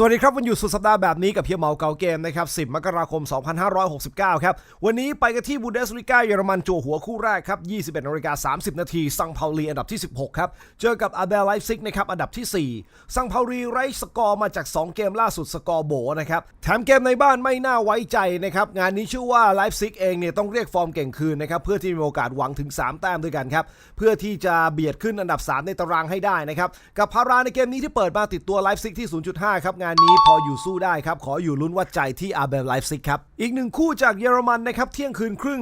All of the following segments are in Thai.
สวัสดีครับวันหยุดสุดสัปดาห์แบบนี้กับเพียเมาเกาเกมนะครับ 10 มกราคม 2569 ครับ วันนี้ไปกันที่บูเดสลิก้าเยอรมันโจวหัวคู่แรกครับ 21นาฬิกา30 นาทีซังเปาลีอันดับที่ 16 ครับ เจอกับอาเบลไลฟ์ซิกนะครับอันดับที่ 4 ซังเปาลีไร้สกอร์มาจาก 2 เกมล่าสุดสกอร์โบนะครับแถมเกมในบ้านไม่น่าไว้ใจนะครับ งานนี้ชื่อว่าไลฟ์ซิกเองเนี่ยต้องเรียกฟอร์มเก่งคืนนะครับเพื่อที่มีโอกาสหวังถึง 3 แต้มด้วยกันครับเพื่อที่จะเบียดขึ้นอันดับ 3 ในตารางให้ได้นะครับกับพาราในเกมนี้ที่เปิดมาติดตัวไลฟ์ซิกที่ 0.5 ครับงานนี้พออยู่สู้ได้ครับ ขออยู่ลุ้นวัดใจที่อาเบลไลฟ์ซิกครับ อีกหนึ่งคู่จากเยอรมันนะครับ เที่ยงคืนครึ่ง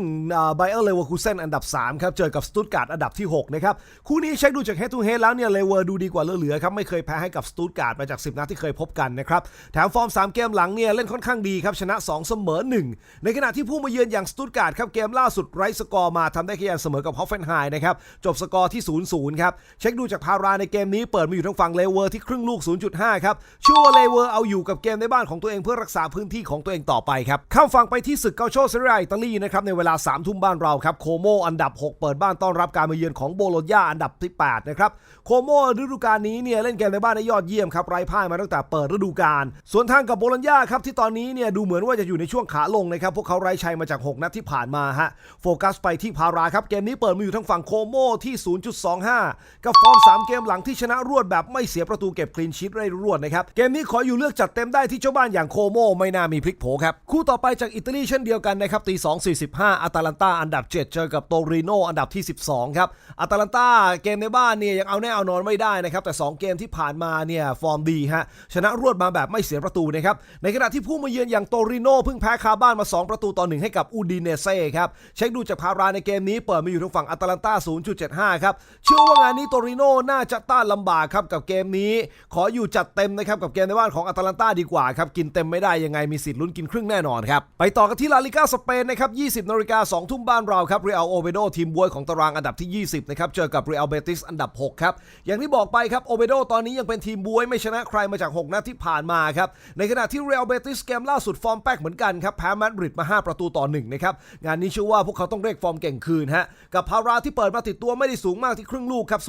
ไบเออร์เลเวอร์คูเซนอันดับ 3 ครับ เจอกับสตุตการ์ดอันดับที่ 6 นะครับ คู่นี้เช็คดูจากเฮดทูเฮดแล้วเนี่ยเลเวอร์ดูดีกว่าเหลือๆครับ ไม่เคยแพ้ให้กับสตุตการ์ดมาจาก 10 นัดที่เคยพบกันนะครับ แถมฟอร์ม 3 เกมหลังเนี่ยเล่นค่อนข้างดีครับชนะ2เสมอ1ในขณะที่ผู้มาเยือนอย่างสตุตการ์ดครับเกมล่าสุดไร้สกอร์มาทำได้แค่เสมอกับฮอฟเฟนไฮนะครับจบสกอร์ที่ 0-0 ครับเช็คดูจากพาราในเกมนี้เปิดมาอยู่ทางฝั่งเลเวอร์ที่ครึ่งลูก 0.5 ครับชื่อว่าเลเวอร์เอาอยู่กับเกมในบ้านของตัวเองเพื่อรักษาพื้นที่ของตัวเองต่อไปครับข้ามฝั่งไปที่ศึกเกาโชเซเรียอิตาลีนะครับในเวลา3ทุ่มบ้านเราครับโคโมอันดับ 6 เปิดบ้านต้อนรับการมาเยือนของโบโลญญาอันดับที่8นะครับโคโมฤดูกาลนี้เนี่ยเล่นเกมในบ้านได้ยอดเยี่ยมครับไร้พ่ายมาตั้งแต่เปิดฤดูกาลส่วนทางกับโบโลญญาครับที่ตอนนี้เนี่ยดูเหมือนว่าจะอยู่ในช่วงขาลงนะครับพวกเขาไร้ชัยมาจาก 6 นัดที่ผ่านมาฮะโฟกัสไปที่พาราครับเกมนี้เปิดมาอยู่ทางฝั่งโคโมที่ 0.25 กับฟอร์ม3 เกมหลังที่ชนะรวดแบบไม่เสียประตูเก็บคลีนชีตได้รวดนะครับเกมนี้ขออยู่เลือกจัดเต็มได้ที่เจ้าบ้านอย่างโคโมไม่น่ามีพลิกโผครับ คู่ต่อไปจากอิตาลีเช่นเดียวกันนะครับตี2.45อาตาลันตาอันดับ 7 เจอกับโตริโนอันดับที่ 12 ครับอาตาลันตาเกมในบ้านเนี่ยยังเอาแน่เอานอนไม่ได้นะครับแต่ 2 เกมที่ผ่านมาเนี่ยฟอร์มดีฮะชนะรวดมาแบบไม่เสียประตูนะครับในขณะที่ผู้มาเยือนอย่างโตริโนเพิ่งแพ้คาบ้านมา 2 ประตูต่อหนึ่งให้กับอูดิเนเซ่ครับเช็คดูจากพาราในเกมนี้เปิดมาอยู่ทางฝั่งอาตาลันตา0.75 ครับเชื่อว่างานนี้โตริโนน่าจะต้านลำบากครับกับเกมนี้ ขออยู่จัดเต็มนะครับกับเกมในบ้านของอาตาลันตาดีกว่าครับ กินเต็มไม่ได้ยังไงมีสิทธิ์ลุ้นกินครึ่งแน่นอนครับ ไปต่อกันที่ลาลิก้าสเปนนะครับ 20นาฬิกา2ทุ่มบ้านเราครับเรอัลโอเบโดทีมบวยของตารางอันดับที่ 20 นะครับ เจอกับเรอัลเบติสอันดับ 6 ครับ อย่างที่บอกไปครับโอเบโดตอนนี้ยังเป็นทีมบวยไม่ชนะใครมาจาก 6นัดที่ผ่านมาครับ ในขณะที่เรอัลเบติสเกมล่าสุดฟอร์มแป๊กเหมือนกันครับแพ้มาดริดมา 5 ประตูต่อ1นะครับงานนี้เชื่อว่าพวกเขาต้องเรียกฟอร์มเก่งคืนฮะกับพาราที่เปิดมาติดตัวไม่ได้สูงมากที่ครึ่งลูกครับ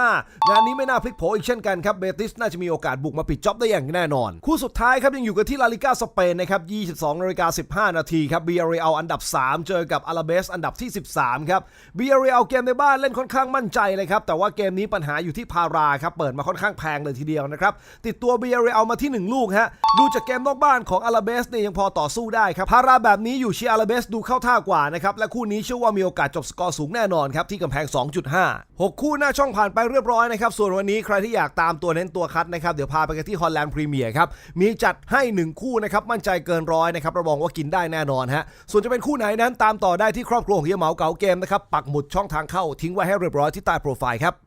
0.5 งานนี้ไม่น่าพลิกโผอีกเช่นกันครับเบติสน่าจะมีโอกาสบุกมาปิดจ็อบได้อย่างแน่นอน คู่สุดท้ายครับยังอยู่กันที่ลาลิก้าสเปนนะครับ 22นาฬิกา15 นาทีครับ BRL อันดับ 3 เจอกับอาราเบสอันดับที่ 13 ครับ BRL เกมในบ้านเล่นค่อนข้างมั่นใจเลยครับแต่ว่าเกมนี้ปัญหาอยู่ที่พาราครับเปิดมาค่อนข้างแพงเลยทีเดียวนะครับติดตัว BRL มาที่ 1 ลูกฮะดูจากเกมนอกบ้านของอาราเบสเนี่ยยังพอต่อสู้ได้ครับพาราแบบนี้อยู่เชียร์อาราเบสดูเข้าท่ากว่านะครับและคู่นี้เชื่อว่ามีโอกาสจบสกอร์สูงแน่นอนครับที่กำแพง 2.5 6 คู่หน้าช่องผ่านไปเรียบร้อยนะครับส่วนวันนี้ใครที่อยากตามตัวเน้นตัวคัดนะครับเดี๋ยวพาไปกันที่ฮอลแลนด์พรีเมียียครับมีจัดให้ 1 คู่นะครับมั่นใจเกินร้อยนะครับรับรองว่ากินได้แน่นอนฮะส่วนจะเป็นคู่ไหนนั้นตามต่อได้ที่ครอบครัวของเฮียเหมาเก๋าเกมนะครับปักหมุดช่องทางเข้าทิ้งไว้ให้เรียบร้อยที่ใต้โปรไฟล์ครับ